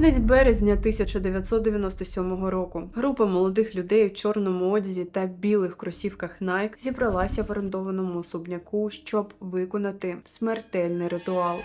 Кінець березня 1997 року група молодих людей у чорному одязі та білих кросівках Nike зібралася в орендованому особняку, щоб виконати смертельний ритуал.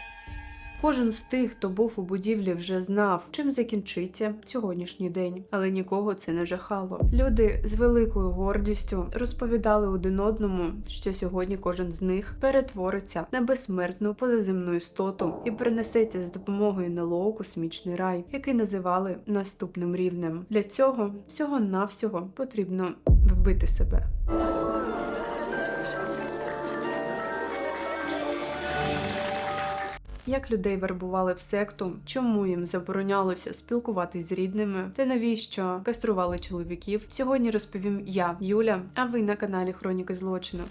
Кожен з тих, хто був у будівлі, вже знав, чим закінчиться сьогоднішній день, але нікого це не жахало. Люди з великою гордістю розповідали один одному, що сьогодні кожен з них перетвориться на безсмертну позаземну істоту і перенесеться з допомогою НЛО космічний рай, який називали наступним рівнем. Для цього всього навсього потрібно вбити себе. Як людей вербували в секту, чому їм заборонялося спілкуватись з рідними, та навіщо кастрували чоловіків? Сьогодні розповім я, Юля, а ви на каналі Хроніки злочину.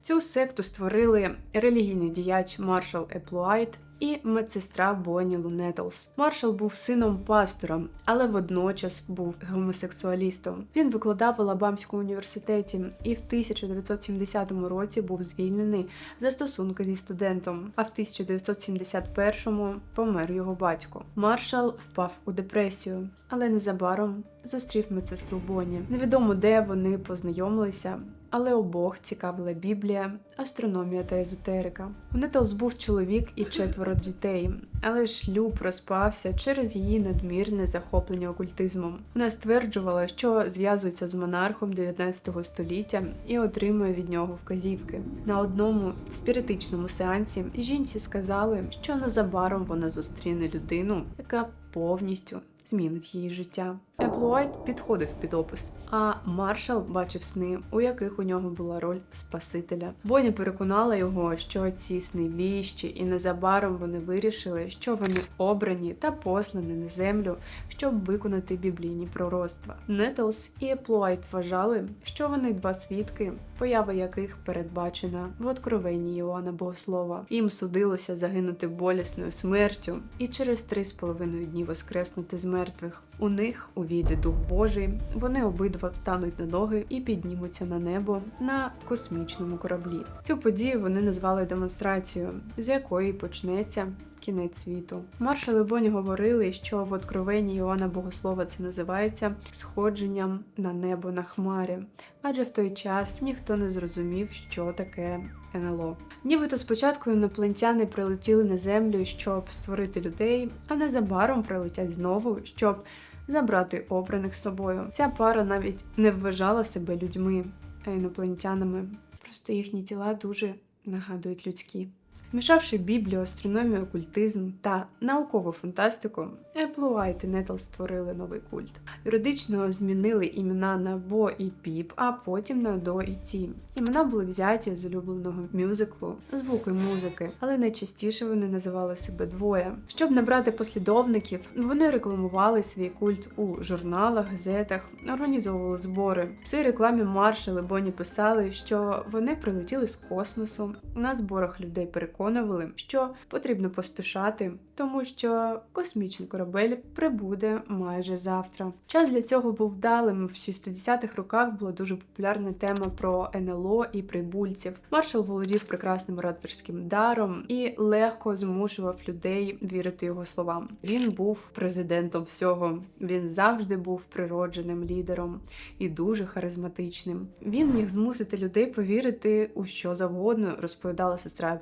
Цю секту створили релігійний діяч Маршал Еплуайт і медсестра Бонні Лунетлс. Маршал був сином пастора, але водночас був гомосексуалістом. Він викладав в Алабамському університеті і в 1970 році був звільнений за стосунки зі студентом. А в 1971-му помер його батько. Маршал впав у депресію, але незабаром зустрів медсестру Бонні. Невідомо де вони познайомилися. Але обох цікавила Біблія, астрономія та езотерика. У Нетлс був чоловік і четверо дітей, але шлюб розпався через її надмірне захоплення окультизмом. Вона стверджувала, що зв'язується з монархом 19 століття і отримує від нього вказівки. На одному спіритичному сеансі жінці сказали, що незабаром вона зустріне людину, яка повністю змінить її життя. Еплуайт підходив під опис, а маршал бачив сни, у яких у нього була роль спасителя. Боні переконала його, що ці сни віщі, і незабаром вони вирішили, що вони обрані та послані на землю, щоб виконати біблійні пророцтва. Нетлс і Еплуайт вважали, що вони два свідки, поява яких передбачена в откровенні Іоанна Богослова. Їм судилося загинути болісною смертю і через три з половиною дні воскреснути з мертвих. У них увійде Дух Божий, вони обидва встануть на ноги і піднімуться на небо на космічному кораблі. Цю подію вони назвали демонстрацією, з якої почнеться кінець світу. Маршали Боні говорили, що в откровенні Іоанна Богослова це називається сходженням на небо на хмарі, адже в той час ніхто не зрозумів, що таке НЛО. Нібито спочатку інопланетяни прилетіли на землю, щоб створити людей, а незабаром прилетять знову, щоб забрати обраних з собою. Ця пара навіть не вважала себе людьми, а інопланетянами. Просто їхні тіла дуже нагадують людські. Мішавши Біблію, астрономію, окультизм та наукову фантастику, Еплуайт і Нетл створили новий культ. Юридично змінили імена на Бо і Піп, а потім на До і Ті. Імена були взяті з улюбленого мюзиклу, звуки музики, але найчастіше вони називали себе двоє. Щоб набрати послідовників, вони рекламували свій культ у журналах, газетах, організовували збори. В своїй рекламі маршали Боні писали, що вони прилетіли з космосу. На зборах людей переконували, що потрібно поспішати, тому що космічний корабель прибуде майже завтра. Час для цього був вдалим. В 60-х роках була дуже популярна тема про НЛО і прибульців. Маршал володів прекрасним ораторським даром і легко змушував людей вірити його словам. Він був президентом всього. Він завжди був природженим лідером і дуже харизматичним. Він міг змусити людей повірити у що завгодно, розповідала сестра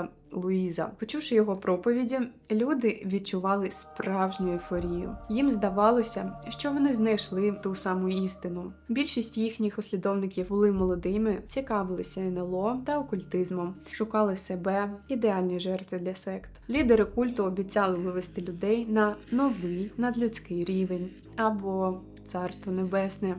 Еплуайта Луїза. Почувши його проповіді, люди відчували справжню ейфорію. Їм здавалося, що вони знайшли ту саму істину. Більшість їхніх послідовників були молодими, цікавилися НЛО та окультизмом, шукали себе, ідеальні жертви для сект. Лідери культу обіцяли вивести людей на новий надлюдський рівень або царство небесне,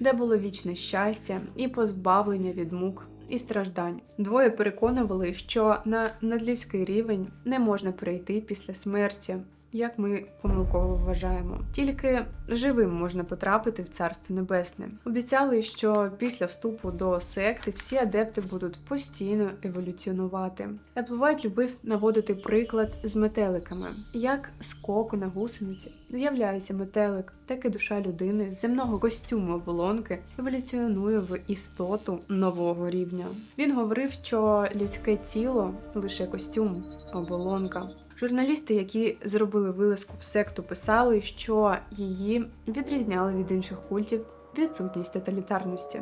де було вічне щастя і позбавлення від мук і страждань. Двоє переконували, що на надлюдський рівень не можна перейти після смерті. Як ми помилково вважаємо, тільки живим можна потрапити в царство небесне. Обіцяли, що після вступу до секти всі адепти будуть постійно еволюціонувати. Еплвайт любив наводити приклад з метеликами, як з коку на гусениці з'являється метелик, так і душа людини з земного костюму оболонки еволюціонує в істоту нового рівня. Він говорив, що людське тіло лише костюм, оболонка. Журналісти, які зробили вилазку в секту, писали, що її відрізняли від інших культів. Відсутність тоталітарності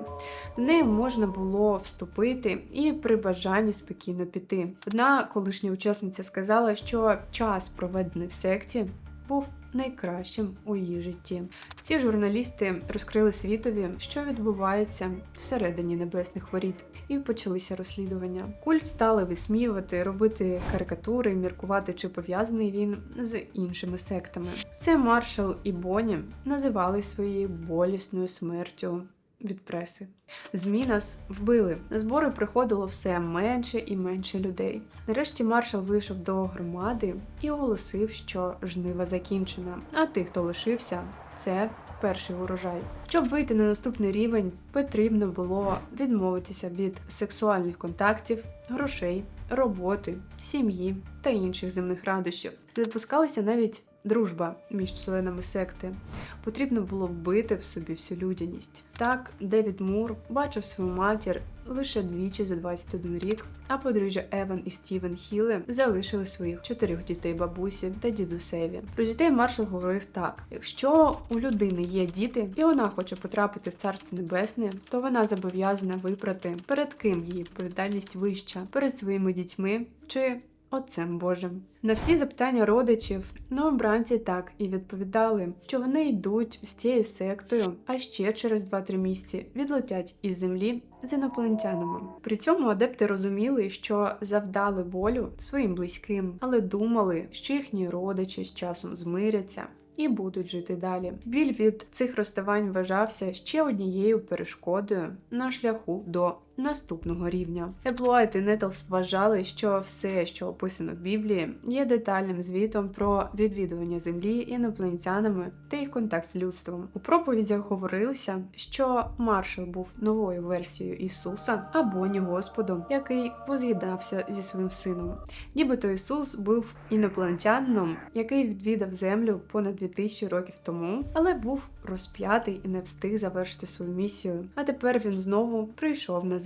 до неї можна було вступити і при бажанні спокійно піти. Одна колишня учасниця сказала, що час, проведений в секті, був найкращим у її житті. Ці журналісти розкрили світові, що відбувається всередині небесних воріт, і почалися розслідування. Культ стали висміювати, робити карикатури, міркувати, чи пов'язаний він з іншими сектами. Це Маршал і Боні називали своєю болісною смертю від преси. ЗМІ нас вбили. На збори приходило все менше і менше людей. Нарешті маршал вийшов до громади і оголосив, що жнива закінчена. А тих, хто лишився, це перший урожай. Щоб вийти на наступний рівень, потрібно було відмовитися від сексуальних контактів, грошей, роботи, сім'ї та інших земних радощів. Не допускалася навіть дружба між членами секти. Потрібно було вбити в собі всю людяність. Так, Девід Мур бачив свою матір лише двічі за 21 рік, а подружжя Еван і Стівен Хіле залишили своїх чотирьох дітей бабусі та дідусеві. Про дітей маршал говорив так: якщо у людини є діти, і вона хоче потрапити в царство небесне, то вона зобов'язана вибрати перед ким її відповідальність вища перед своїми дітьми чи Отцем Божим. На всі запитання родичів новобранці так і відповідали, що вони йдуть з цією сектою, а ще через 2-3 місяці відлетять із землі з інопланетянами. При цьому адепти розуміли, що завдали болю своїм близьким, але думали, що їхні родичі з часом змиряться. І будуть жити далі. Біль від цих розставань вважався ще однією перешкодою на шляху до наступного рівня. Еплуайт і Нетлс вважали, що все, що описано в Біблії, є детальним звітом про відвідування землі інопланетянами та їх контакт з людством. У проповідях говорилося, що маршал був новою версією Ісуса або ні Господом, який воз'єднався зі своїм сином. Нібито Ісус був інопланетянином, який відвідав землю понад 2000 років тому, але був розп'ятий і не встиг завершити свою місію. А тепер він знову прийшов на землю.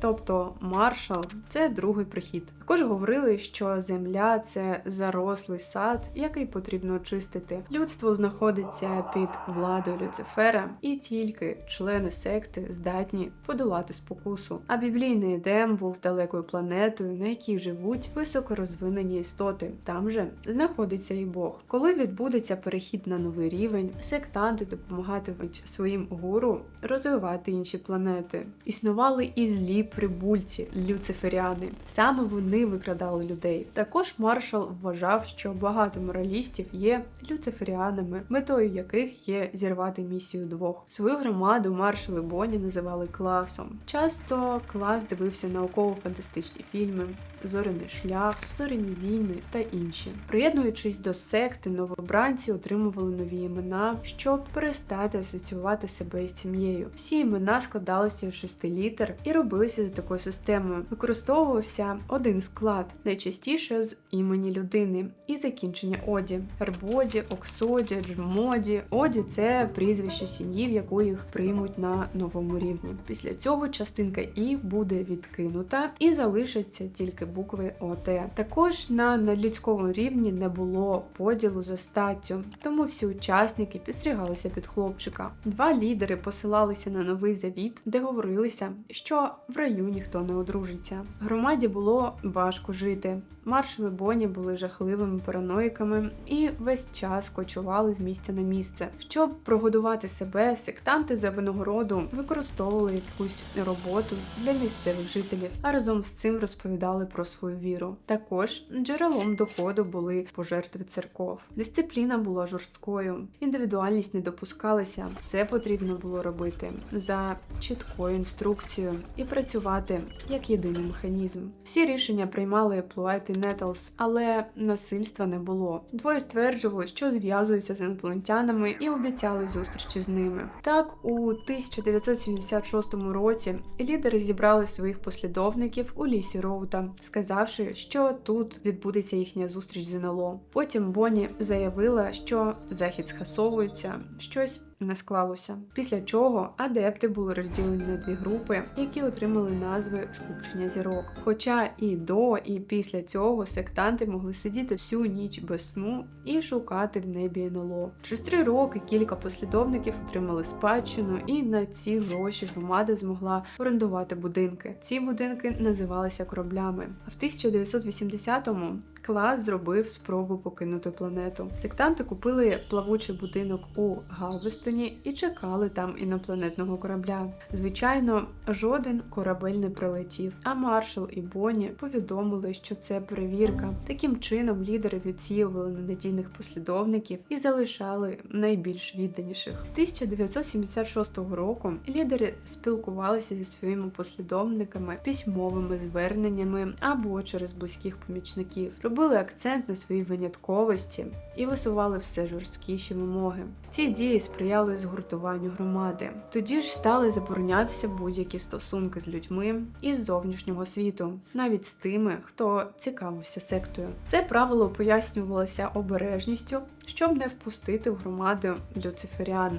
Тобто маршал це другий прихід. Також говорили, що земля це зарослий сад, який потрібно очистити. Людство знаходиться під владою Люцифера, і тільки члени секти здатні подолати спокусу. А біблійний Едем був далекою планетою, на якій живуть високорозвинені істоти. Там же знаходиться і Бог. Коли відбудеться перехід на новий рівень, сектанти допомагатимуть своїм гуру розвивати інші планети. Існували і злі прибульці, люциферіани. Саме вони викрадали людей. Також маршал вважав, що багато моралістів є люциферіанами, метою яких є зірвати місію двох. Свою громаду маршали Боні називали класом. Часто клас дивився науково-фантастичні фільми, зоряний шлях, зоряні війни та інші. Приєднуючись до секти, новобранці отримували нові імена, щоб перестати асоціювати себе із сім'єю. Всі імена складалися з шести літер і робилися за такою системою. Використовувався один склад, найчастіше з імені людини, і закінчення оді: Ербоді, Оксоді, Джмоді. Оді це прізвище сім'ї, в яку їх приймуть на новому рівні. Після цього частинка І буде відкинута і залишаться тільки букви ОТ. Також на надлюдському рівні не було поділу за статтю, тому всі учасники підстрігалися під хлопчика. Два лідери посилалися на новий завіт, де говорилося, що в раю ніхто не одружиться. Громаді було важко жити. Маршали Боні були жахливими параноїками і весь час кочували з місця на місце. Щоб прогодувати себе, сектанти за винагороду використовували якусь роботу для місцевих жителів, а разом з цим розповідали про свою віру. Також джерелом доходу були пожертви церков. Дисципліна була жорсткою, індивідуальність не допускалася, все потрібно було робити за чіткою інструкцією і працювати як єдиний механізм. Всі рішення приймали Плуайт і Нетлс, але насильства не було. Двоє стверджували, що зв'язуються з інопланетянами і обіцяли зустрічі з ними. Так, у 1976 році лідери зібрали своїх послідовників у лісі Роута, сказавши, що тут відбудеться їхня зустріч з НЛО. Потім Бонні заявила, що захід скасовується, щось не склалося. Після чого адепти були розділені на дві групи, які отримали назви скупчення зірок. Хоча і до, і після цього сектанти могли сидіти всю ніч без сну і шукати в небі НЛО. Через три роки кілька послідовників отримали спадщину, і на ці гроші громада змогла орендувати будинки. Ці будинки називалися кораблями. А в 1980-му клас зробив спробу покинути планету. Сектанти купили плавучий будинок у Галвестоні і чекали там інопланетного корабля. Звичайно, жоден корабель не прилетів. А Маршал і Бонні повідомили, що це перевірка. Таким чином лідери відсіювали ненадійних послідовників і залишали найбільш відданіших. З 1976 року лідери спілкувалися зі своїми послідовниками письмовими зверненнями або через близьких помічників, робили акцент на своїй винятковості і висували все жорсткіші вимоги. Ці дії сприяли згуртуванню громади. Тоді ж стали заборонятися будь-які стосунки з людьми із зовнішнього світу, навіть з тими, хто цікавився сектою. Це правило пояснювалося обережністю, щоб не впустити в громаду люциферіан.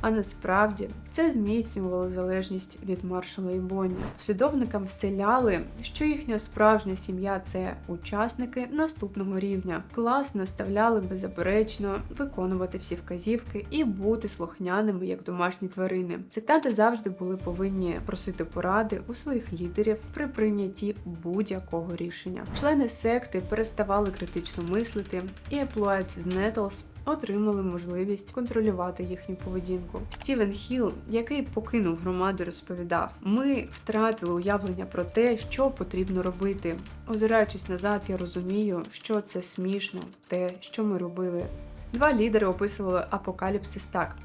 А насправді це зміцнювало залежність від маршала і Бонні. Послідовникам вселяли, що їхня справжня сім'я це учасники наступного рівня. Клас наставляли беззаперечно виконувати всі вказівки і бути слухняними як домашні тварини. Сектанти завжди були повинні просити поради у своїх лідерів при прийнятті будь-якого рішення. Члени секти переставали критично мислити, і Еплуайт з Нетлс отримали можливість контролювати їхню поведінку. Стівен Хіл, який покинув громаду, розповідав: ми втратили уявлення про те, що потрібно робити. Озираючись назад, я розумію, що це смішно, те, що ми робили. Два лідери описували апокаліпсис так: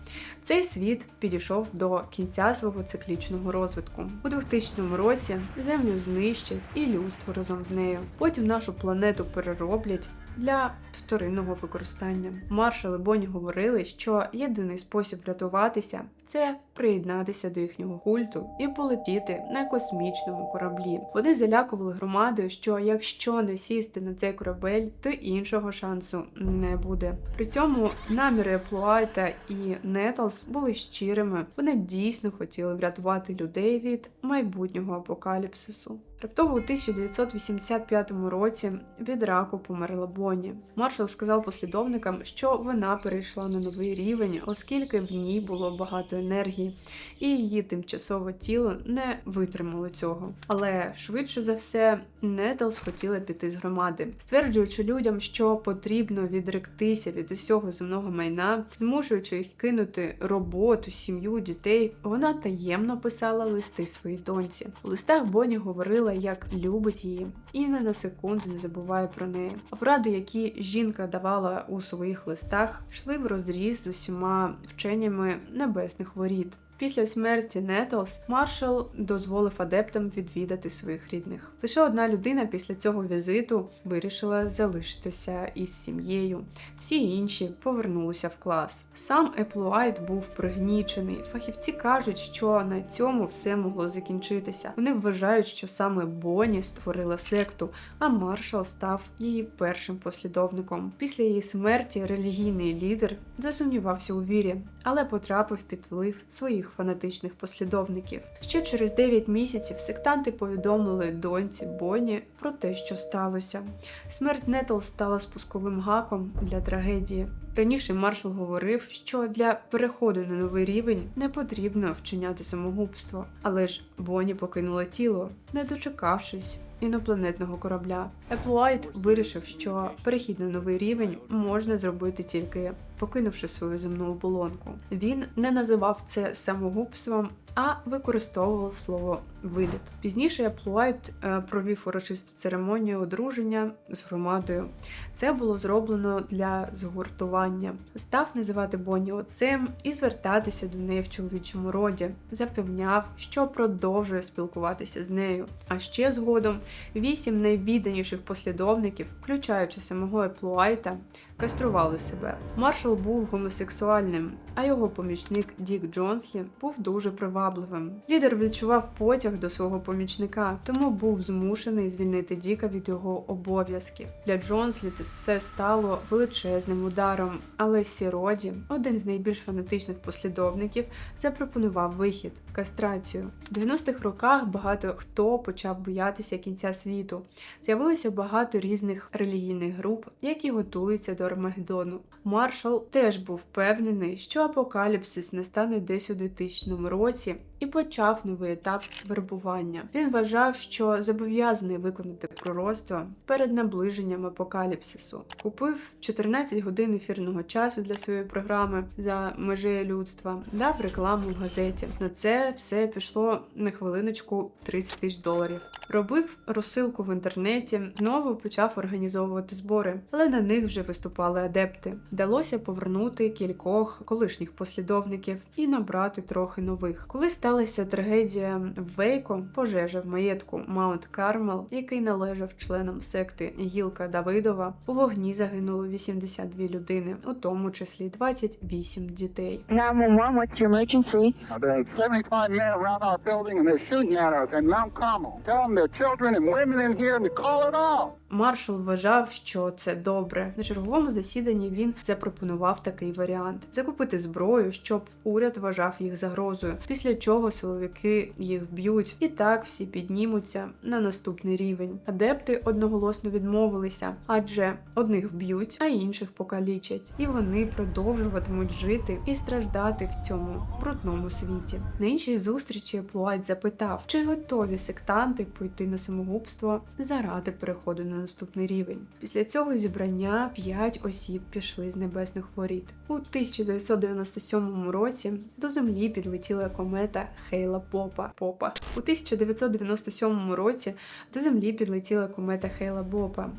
цей світ підійшов до кінця свого циклічного розвитку. У 2000 році землю знищать і людство разом з нею. Потім нашу планету перероблять. Для вторинного використання Маршал і Бонні говорили, що єдиний спосіб врятуватися це приєднатися до їхнього культу і полетіти на космічному кораблі. Вони залякували громадою, що якщо не сісти на цей корабель, то іншого шансу не буде. При цьому наміри Плуайта і Нетлс були щирими. Вони дійсно хотіли врятувати людей від майбутнього апокаліпсису. Раптово у 1985 році від раку померла Бонні. Маршал сказав послідовникам, що вона перейшла на новий рівень, оскільки в ній було багато енергії, і її тимчасове тіло не витримало цього. Але швидше за все, Нетлс хотіла піти з громади, стверджуючи людям, що потрібно відректися від усього земного майна, змушуючи їх кинути роботу, сім'ю, дітей. Вона таємно писала листи своїй доньці. У листах Бонні говорила, як любить її, і не на секунду не забуває про неї. А поради, які жінка давала у своїх листах, йшли в розріз з усіма вченнями небесних воріт. Після смерті Нетлс маршал дозволив адептам відвідати своїх рідних. Лише одна людина після цього візиту вирішила залишитися із сім'єю. Всі інші повернулися в клас. Сам Еплуайт був пригнічений. Фахівці кажуть, що на цьому все могло закінчитися. Вони вважають, що саме Бонні створила секту, а маршал став її першим послідовником. Після її смерті релігійний лідер засумнівався у вірі, але потрапив під вплив своїх фанатичних послідовників. Ще через 9 місяців сектанти повідомили доньці Бонні про те, що сталося. Смерть Нетл стала спусковим гаком для трагедії. Раніше маршал говорив, що для переходу на новий рівень не потрібно вчиняти самогубство, але ж Бонні покинула тіло, не дочекавшись інопланетного корабля. Еплуайт вирішив, що перехід на новий рівень можна зробити тільки покинувши свою земну оболонку. Він не називав це самогубством, а використовував слово виліт. Пізніше Еплуайт е, провів урочисту церемонію одруження з громадою. Це було зроблено для згуртування. Став називати Бонні отцем і звертатися до неї в чоловічому роді. Запевняв, що продовжує спілкуватися з нею. А ще згодом вісім найвідданіших послідовників, включаючи самого Еплуайта, кастрували себе. Маршал був гомосексуальним, а його помічник Дік Джонслі був дуже привабливим. Лідер відчував потяг потяг до свого помічника, тому був змушений звільнити Діка від його обов'язків. Для Джонсліт це стало величезним ударом, але Сіроді, один з найбільш фанатичних послідовників, запропонував вихід кастрацію. В 90-х роках багато хто почав боятися кінця світу. З'явилося багато різних релігійних груп, які готуються до Армагеддону. Маршал теж був впевнений, що апокаліпсис настане десь у 2000 році і почав новий етап вербування. Він вважав, що зобов'язаний виконати пророцтво перед наближенням апокаліпсису. Купив 14 годин ефірного часу для своєї програми за межею людства, дав рекламу в газеті. На це все пішло на хвилиночку 30 тисяч доларів. Робив розсилку в інтернеті, знову почав організовувати збори, але на них вже виступали адепти. Вдалося повернути кількох колишніх послідовників і набрати трохи нових. Коли сталася трагедія в Вейко, пожежа в маєтку Маунт Кармел, який належав членам секти Гілка Давидова, у вогні загинуло 82 людини, у тому числі 28 дітей. 911, what's your emergency? Now, There's 75 men around our building and they're shooting at us in Mount Carmel. Tell them there are children and women in here and to call it off. Маршал вважав, що це добре. На черговому засіданні він запропонував такий варіант: закупити зброю, щоб уряд вважав їх загрозою. Після чого силовики їх вб'ють, і так всі піднімуться на наступний рівень. Адепти одноголосно відмовилися, адже одних вб'ють, а інших покалічать, і вони продовжуватимуть жити і страждати в цьому брудному світі. На іншій зустрічі Плуайт запитав, чи готові сектанти пойти на самогубство заради переходу на наступний рівень. Після цього зібрання п'ять осіб пішли з небесних воріт. У 1997 році до землі підлетіла комета Хейла Попа. Попа. У 1997 році до землі підлетіла комета Хейла Бопа.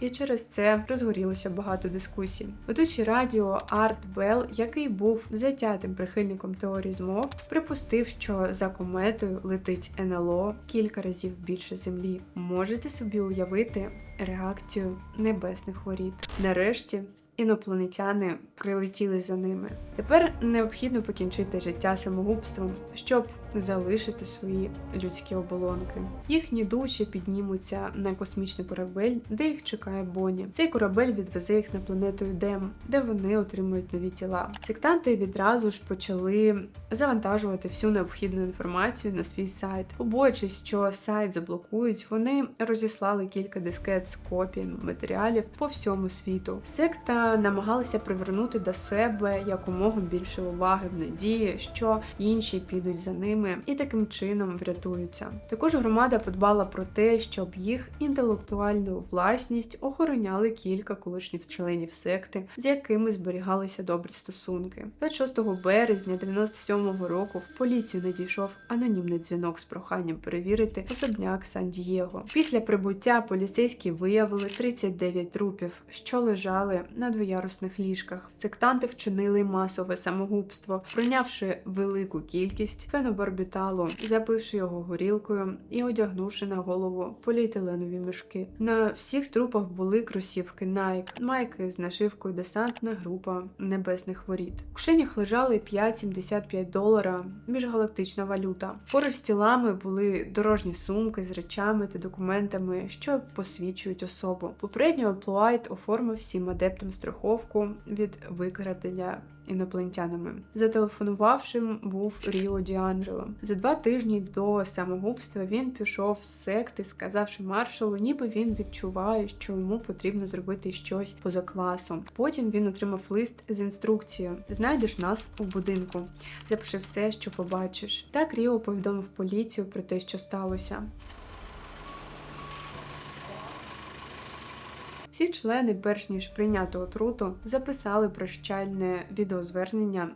І через це розгорілося багато дискусій. Ведучий радіо Арт Белл, який був затятим прихильником теорії змов, припустив, що за кометою летить НЛО кілька разів більше землі. Можете собі уявити реакцію небесних воріт. Нарешті. Інопланетяни прилетіли за ними. Тепер необхідно покінчити життя самогубством, щоб залишити свої людські оболонки. Їхні душі піднімуться на космічний корабель, де їх чекає Бонні. Цей корабель відвезе їх на планету Едем, де вони отримують нові тіла. Сектанти відразу ж почали завантажувати всю необхідну інформацію на свій сайт. Побоюючись, що сайт заблокують, вони розіслали кілька дискет з копіями матеріалів по всьому світу. Секта намагалася привернути до себе якомога більше уваги в надії, що інші підуть за ними і таким чином врятуються. Також громада подбала про те, щоб їх інтелектуальну власність охороняли кілька колишніх членів секти, з якими зберігалися добрі стосунки. 26 березня 97-го року в поліцію надійшов анонімний дзвінок з проханням перевірити особняк Сан-Дієго. Після прибуття поліцейські виявили 39 трупів, що лежали на двоярусних ліжках. Сектанти вчинили масове самогубство, прийнявши велику кількість фенобарбіталу, запивши його горілкою і одягнувши на голову поліетиленові мішки. На всіх трупах були кросівки Nike, майки з нашивкою десантна група небесних воріт. В кишенях лежали 5,75 долара, міжгалактична валюта. Поруч з тілами були дорожні сумки з речами та документами, що посвідчують особу. Попередньо Плуайт оформив всім адептам страховку від викрадення інопланетянами. Зателефонувавшим був Ріо Діанджело. За два тижні до самогубства він пішов з секти, сказавши маршалу, ніби він відчуває, що йому потрібно зробити щось поза класом. Потім він отримав лист з інструкцією: Знайдеш нас у будинку, запиши все, що побачиш. Так Ріо повідомив поліцію про те, що сталося. Всі члени, перш ніж прийняти отруту, записали прощальне відеозвернення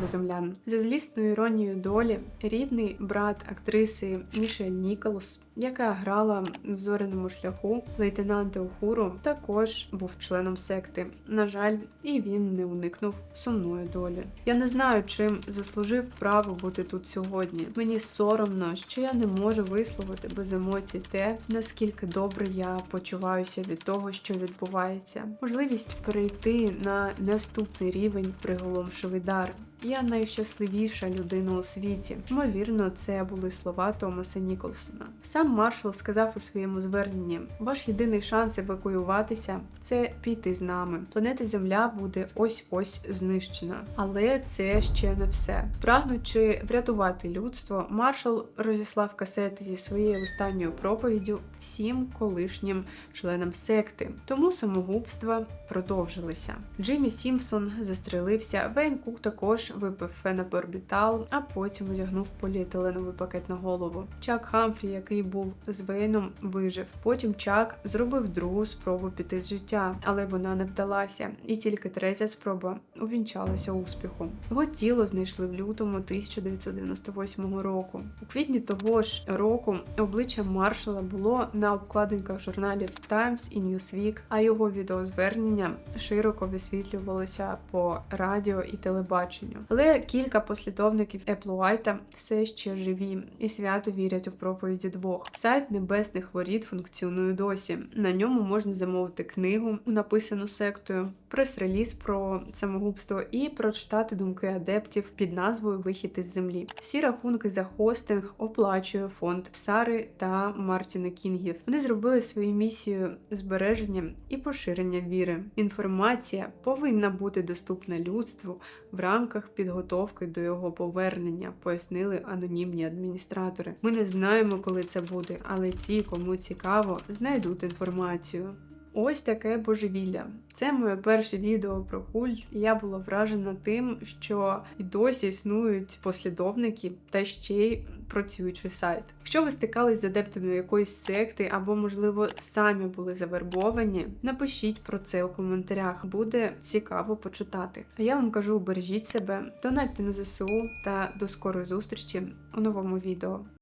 до землян. За злісною іронією долі, рідний брат актриси Мішель Ніколс яка грала в зоряному шляху лейтенанта Ухуру, також був членом секти. На жаль, і він не уникнув сумної долі. Я не знаю, чим заслужив право бути тут сьогодні. Мені соромно, що я не можу висловити без емоцій те, наскільки добре я почуваюся від того, що відбувається. Можливість перейти на наступний рівень приголомшивий дар. Я найщасливіша людина у світі. Ймовірно, це були слова Томаса Ніколсона. Сам маршал сказав у своєму зверненні: ваш єдиний шанс евакуюватися це піти з нами. Планета Земля буде ось ось знищена. Але це ще не все. Прагнучи врятувати людство, маршал розіслав касети зі своєю останньою проповіддю всім колишнім членам секти. Тому самогубства продовжилися. Джиммі Сімпсон застрелився. Вейн Кук також випив фенобарбітал, а потім одягнув поліетиленовий пакет на голову. Чак Хамфрі, який був з Вейном, вижив. Потім Чак зробив другу спробу піти з життя, але вона не вдалася. І тільки третя спроба увінчалася успіхом. Його тіло знайшли в лютому 1998 року. У квітні того ж року обличчя маршала було на обкладинках журналів Times і Newsweek, а його відеозвернення широко висвітлювалося по радіо і телебаченню. Але кілька послідовників Еплуайта все ще живі і свято вірять у проповіді двох. Сайт небесних воріт функціонує досі. На ньому можна замовити книгу, написану сектою, прес-реліз про самогубство і прочитати думки адептів під назвою Вихід із землі. Всі рахунки за хостинг оплачує фонд Сари та Мартіна Кінгів. Вони зробили свою місію збереження і поширення віри. Інформація повинна бути доступна людству в рамках підготовки до його повернення, пояснили анонімні адміністратори. Ми не знаємо, коли це буде, але ті, кому цікаво, знайдуть інформацію. Ось таке божевілля. Це моє перше відео про культ, і я була вражена тим, що і досі існують послідовники та ще й працюючий сайт. Якщо ви стикались з адептами якоїсь секти, або, можливо, самі були завербовані, напишіть про це у коментарях. Буде цікаво почитати. А я вам кажу: бережіть себе, донатьте на ЗСУ та до скорої зустрічі у новому відео.